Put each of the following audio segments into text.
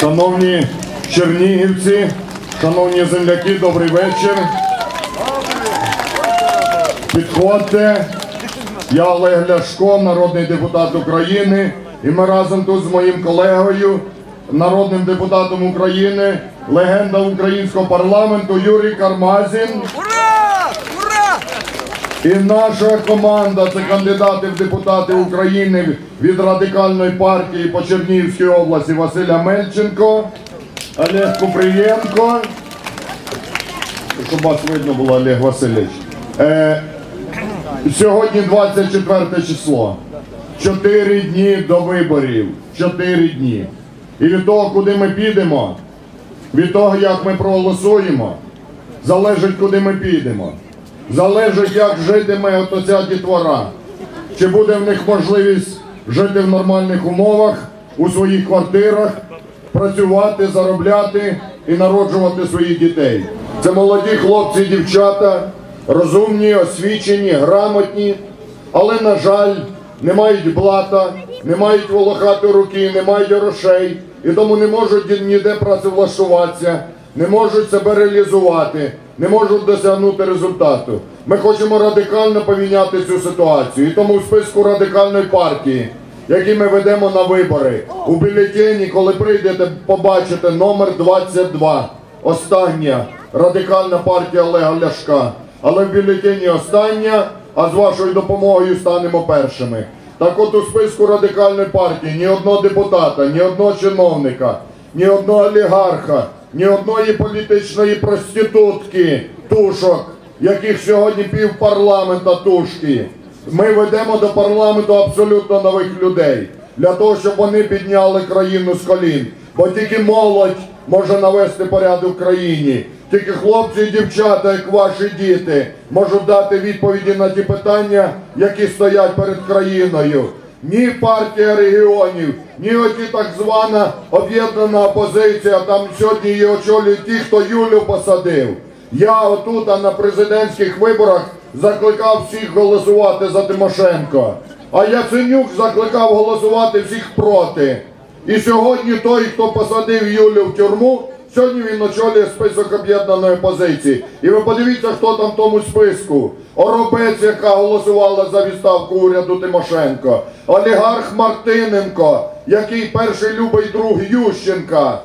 Шановні чернігівці, шановні земляки, добрий вечір. Підходьте. Я Олег Ляшко, народний депутат України. І ми разом тут з моїм колегою, народним депутатом України, легенда українського парламенту Юрій Кармазін. Ура! І наша команда це кандидати в депутати України від радикальної партії по Чернігівській області Василя Мельченко, Олег Купрієнко. Щоб вас видно було, Олег Васильович. Е, сьогодні 24 число. Чотири дні до виборів. Чотири дні. І від того, куди ми підемо, від того, як ми проголосуємо, залежить, куди ми підемо. Залежить, як житиме от оця дітвора. Чи буде в них можливість жити в нормальних умовах, у своїх квартирах, працювати, заробляти і народжувати своїх дітей. Це молоді хлопці і дівчата, розумні, освічені, грамотні, але, на жаль, не мають блата, не мають волохати руки, не мають грошей і тому не можуть ніде працевлаштуватися, не можуть себе реалізувати, не можуть досягнути результату. Ми хочемо радикально поміняти цю ситуацію. І тому в списку радикальної партії, який ми ведемо на вибори, у бюлетені, коли прийдете, побачите номер 22. Остання радикальна партія Олега Ляшка. Але в бюлетені остання, а з вашою допомогою станемо першими. Так от у списку радикальної партії ні одного депутата, ні одного чиновника, ні одного олігарха, ні одної політичної проститутки, тушок, яких сьогодні пів парламента тушки. Ми ведемо до парламенту абсолютно нових людей для того, щоб вони підняли країну з колін. Бо тільки молодь може навести порядок в країні. Тільки хлопці і дівчата, як ваші діти, можуть дати відповіді на ті питання, які стоять перед країною. Ні партія регіонів, ні оті так звана об'єднана опозиція. Там сьогодні її очолюють ті, хто Юлю посадив. Я отут а на президентських виборах закликав всіх голосувати за Тимошенко. А Яценюк закликав голосувати всіх проти. І сьогодні той, хто посадив Юлю в тюрму, сьогодні він очолює список об'єднаної опозиції. І ви подивіться, хто там в тому списку. Оробець, яка голосувала за відставку уряду Тимошенко, олігарх Мартиненко, який перший любий друг Ющенка,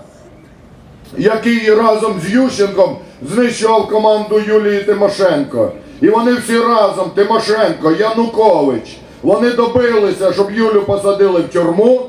який разом з Ющенком знищував команду Юлії Тимошенко. І вони всі разом, Тимошенко, Янукович, вони добилися, щоб Юлю посадили в тюрму.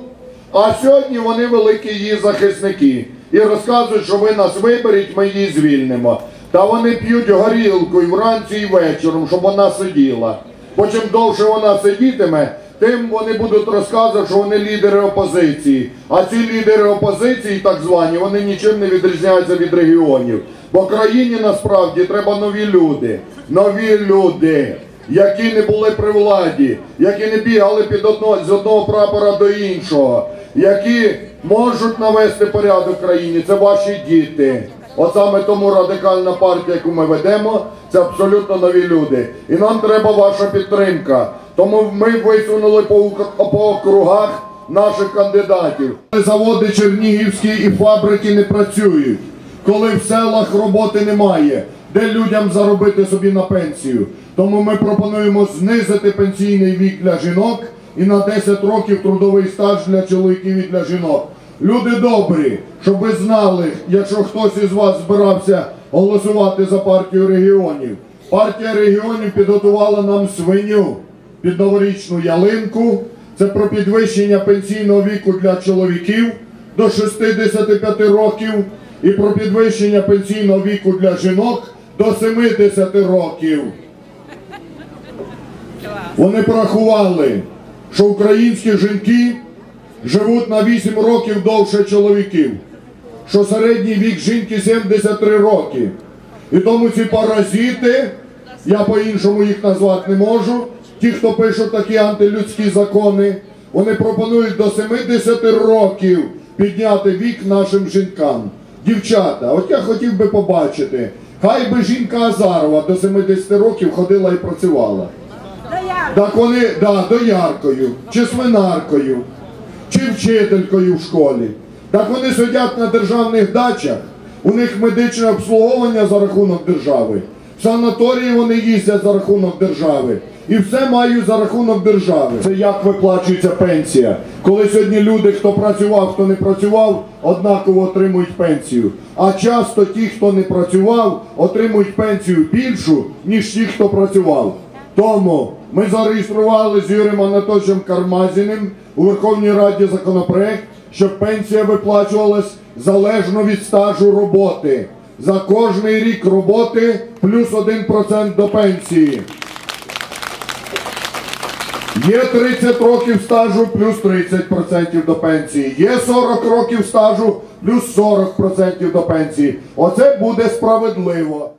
А сьогодні вони великі її захисники і розказують, що ви нас виберіть, ми її звільнимо. Та вони п'ють горілку і вранці і вечором, щоб вона сиділа. Бо чим довше вона сидітиме, тим вони будуть розказувати, що вони лідери опозиції. А ці лідери опозиції, так звані, вони нічим не відрізняються від регіонів. Бо країні насправді треба нові люди. Нові люди які не були при владі, які не бігали під одно, з одного прапора до іншого, які можуть навести порядок в країні, це ваші діти. От саме тому радикальна партія, яку ми ведемо, це абсолютно нові люди. І нам треба ваша підтримка. Тому ми висунули по, по округах наших кандидатів. Заводи чернігівські і фабрики не працюють, коли в селах роботи немає, де людям заробити собі на пенсію. Тому ми пропонуємо знизити пенсійний вік для жінок і на 10 років трудовий стаж для чоловіків і для жінок. Люди добрі, щоб ви знали, якщо хтось із вас збирався голосувати за партію регіонів. Партія регіонів підготувала нам свиню під новорічну ялинку. Це про підвищення пенсійного віку для чоловіків до 65 років і про підвищення пенсійного віку для жінок до 70 років. Вони порахували, що українські жінки живуть на 8 років довше чоловіків, що середній вік жінки 73 роки. І тому ці паразити, я по-іншому їх назвати не можу, ті, хто пишуть такі антилюдські закони, вони пропонують до 70 років підняти вік нашим жінкам. Дівчата, от я хотів би побачити, хай би жінка Азарова до 70 років ходила і працювала. Так вони, да, дояркою, чи свинаркою, чи вчителькою в школі. Так вони сидять на державних дачах, у них медичне обслуговування за рахунок держави. В санаторії вони їздять за рахунок держави. І все мають за рахунок держави. Це як виплачується пенсія. Коли сьогодні люди, хто працював, хто не працював, однаково отримують пенсію. А часто ті, хто не працював, отримують пенсію більшу, ніж ті, хто працював. Тому ми зареєстрували з Юрієм Анатольовичем Кармазіним у Верховній Раді законопроект, щоб пенсія виплачувалась залежно від стажу роботи. За кожний рік роботи плюс 1% до пенсії. Є 30 років стажу плюс 30% до пенсії. Є 40 років стажу плюс 40% до пенсії. Оце буде справедливо.